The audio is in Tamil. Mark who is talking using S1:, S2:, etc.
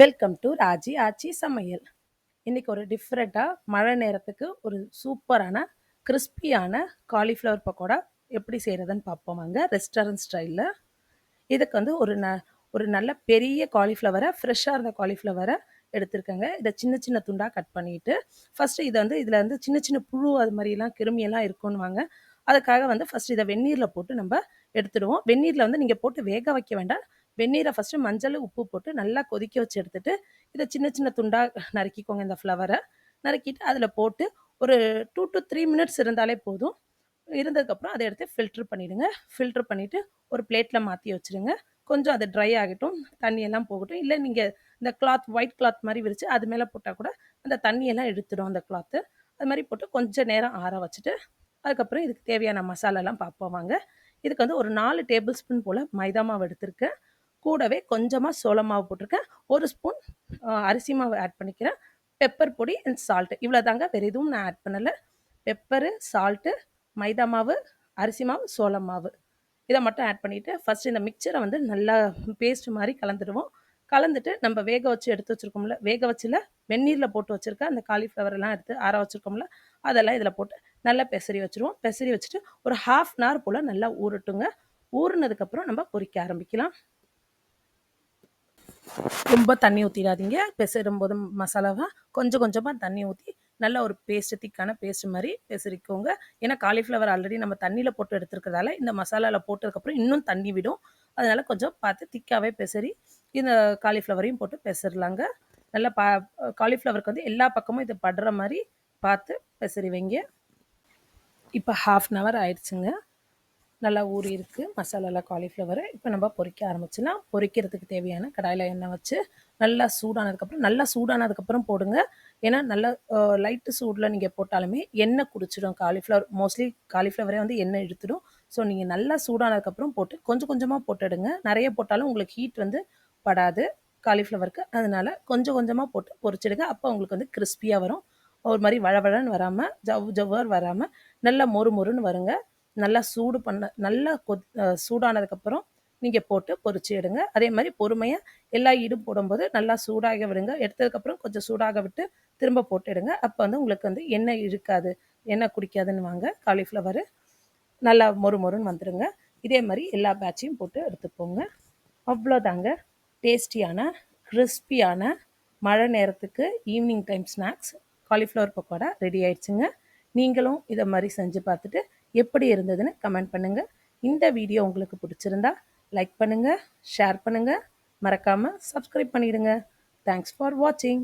S1: வெல்கம் டு ராஜி ஆச்சி சமையல். இன்றைக்கி ஒரு டிஃப்ரெண்ட்டாக மழை நேரத்துக்கு ஒரு சூப்பரான கிறிஸ்பியான காலிஃப்ளவர் பக்கோடா எப்படி செய்கிறதுன்னு பார்ப்போம் வாங்க. ரெஸ்டாரண்ட் ஸ்டைலில் இதுக்கு வந்து ஒரு ந ஒரு நல்ல பெரிய காலிஃப்ளவரை ஃப்ரெஷ்ஷாக இருந்த காலிஃப்ளவரை எடுத்திருக்கேங்க. இதை சின்ன சின்ன துண்டாக கட் பண்ணிவிட்டு ஃபஸ்ட்டு இதை வந்து இதில் வந்து சின்ன சின்ன புழு அது மாதிரிலாம் கிருமியெல்லாம் இருக்குன்னு வாங்க. அதுக்காக வந்து ஃபஸ்ட்டு இதை வெந்நீரில் போட்டு நம்ம எடுத்துடுவோம். வெந்நீரில் வந்து நீங்கள் போட்டு வேக வைக்க வேண்டாம். வெந்நீரை ஃபஸ்ட்டு மஞ்சள் உப்பு போட்டு நல்லா கொதிக்க வச்சு எடுத்துகிட்டு இதை சின்ன சின்ன துண்டாக நறுக்கிக்கோங்க இந்த ஃப்ளவரை நறுக்கிட்டு அதில் போட்டு ஒரு டூ டு த்ரீ மினிட்ஸ் இருந்தாலே போதும். இருந்ததுக்கப்புறம் அதை எடுத்து ஃபில்ட்ரு பண்ணிவிடுங்க ஃபில்ட்ரு பண்ணிவிட்டு ஒரு பிளேட்டில் மாற்றி வச்சுருங்க. கொஞ்சம் அது ட்ரை ஆகட்டும் தண்ணியெல்லாம் போகட்டும். இல்லை நீங்கள் இந்த கிளாத் ஒயிட் கிளாத் மாதிரி விரித்து அது மேலே போட்டால் கூட அந்த தண்ணியெல்லாம் எடுத்துடும் அந்த கிளாத்து அது மாதிரி போட்டு கொஞ்சம் நேரம் ஆற வச்சுட்டு அதுக்கப்புறம் இதுக்கு தேவையான மசாலாலாம் பார்ப்போம் வாங்க. இதுக்கு வந்து ஒரு நாலு டேபிள் ஸ்பூன் போல் மைதா மாவு எடுத்திருக்கேன். கூடவே கொஞ்சமாக சோள மாவு போட்டிருக்கேன். ஒரு ஸ்பூன் அரிசி மாவு ஆட் பண்ணிக்கிறேன். பெப்பர் பொடி அண்ட் சால்ட்டு இவ்வளோ தாங்க வேறு எதுவும் நான் ஆட் பண்ணலை. பெப்பரு சால்ட்டு மைதா மாவு அரிசி மாவு சோளம் மாவு. இதை மட்டும் ஆட் பண்ணிவிட்டு ஃபஸ்ட் இந்த மிக்சரை வந்து நல்லா பேஸ்ட் மாதிரி கலந்துடுவோம். கலந்துட்டு நம்ம வேக வச்சு எடுத்து வச்சுருக்கோம்ல வேக வச்சில் வெந்நீரில் போட்டு வச்சுருக்க அந்த காலிஃப்ளவர் எல்லாம் எடுத்து ஆற வச்சுருக்கோம்ல அதெல்லாம் இதில் போட்டு நல்லா பெசரி வச்சுருவோம். பெசரி வச்சுட்டு ஒரு ஹாஃப் அன் ஹவர் போல் நல்லா ஊறட்டுங்க. ஊறினதுக்கப்புறம் நம்ம பொறிக்க ஆரம்பிக்கலாம். ரொம்ப தண்ணி ஊற்றிடாதீங்க பெசரும்போது மசாலாவை கொஞ்சம் கொஞ்சமாக தண்ணி ஊற்றி நல்ல ஒரு பேஸ்ட் திக்கான பேஸ்ட் மாதிரி பெசரிக்கோங்க. ஏன்னா காலிஃப்ளவர் ஆல்ரெடி நம்ம தண்ணியில் போட்டு எடுத்துருக்கிறதால இந்த மசாலாவில் போட்டதுக்கப்புறம் இன்னும் தண்ணி விடும். அதனால் கொஞ்சம் பார்த்து திக்காகவே பெசரி இந்த காலிஃப்ளவரையும் போட்டு பெசரலாங்க. நல்லா பா காலிஃப்ளவருக்கு வந்து எல்லா பக்கமும் இது படுற மாதிரி பார்த்து பெசரி வைங்க. இப்போ ஹாஃப் அன் ஹவர் ஆயிடுச்சுங்க. நல்லா ஊறி இருக்குது மசாலாவில் காலிஃப்ளவரு இப்போ நம்ம பொரிக்க ஆரம்பிச்சிடலாம் பொரிக்கிறதுக்கு தேவையான கடாயில் எண்ணெய் வச்சு நல்லா சூடானதுக்கப்புறம் நல்லா சூடானதுக்கப்புறம் போடுங்க. ஏன்னா நல்லா லைட்டு சூடில் நீங்கள் போட்டாலுமே எண்ணெய் குடிச்சிடும். காலிஃப்ளவர் மோஸ்ட்லி காலிஃப்ளவரே வந்து எண்ணெய் இழுத்துடும். ஸோ நீங்கள் நல்லா சூடானதுக்கப்புறம் போட்டு கொஞ்சம் கொஞ்சமாக போட்டுடுங்க. நிறைய போட்டாலும் உங்களுக்கு ஹீட் வந்து படாது காலிஃப்ளவருக்கு அதனால் கொஞ்சம் கொஞ்சமாக போட்டு பொரிச்சிடுங்க அப்போ உங்களுக்கு வந்து கிறிஸ்பியாக வரும். ஒரு மாதிரி வழவழன்னு வராமல் ஜவ் ஜவ்வர் வராமல் நல்லா மொறு மொறுன்னு வருங்க. நல்லா சூடு பண்ண நல்லா கொத் சூடானதுக்கப்புறம் நீங்கள் போட்டு பொறிச்சு எடுங்க. அதே மாதிரி பொறுமையாக எல்லா ஈடும் போடும்போது நல்லா சூடாக விடுங்க. எடுத்ததுக்கப்புறம் கொஞ்சம் சூடாக விட்டு திரும்ப போட்டு எடுங்க. அப்போ வந்து உங்களுக்கு வந்து எண்ணெய் இருக்காது எண்ணெய் குடிக்காதுன்னு வாங்க. காலிஃப்ளவரு நல்லா மொறு மொறுன்னு வந்துடுங்க இதே மாதிரி எல்லா பேட்சையும் போட்டு எடுத்துப்போங்க அவ்வளோதாங்க. டேஸ்டியான கிறிஸ்பியான மழை நேரத்துக்கு evening time snacks. Cauliflower pakoda ready ஆயிடுச்சுங்க. நீங்களும் இதை மாதிரி செஞ்சு பார்த்துட்டு எப்படி இருந்ததுன்னு கமெண்ட் பண்ணுங்கள் இந்த வீடியோ உங்களுக்கு பிடிச்சிருந்தா லைக் பண்ணுங்கள் ஷேர் பண்ணுங்கள் மறக்காமல் சப்ஸ்கிரைப் பண்ணிடுங்க. தேங்க்ஸ் ஃபார் வாட்சிங்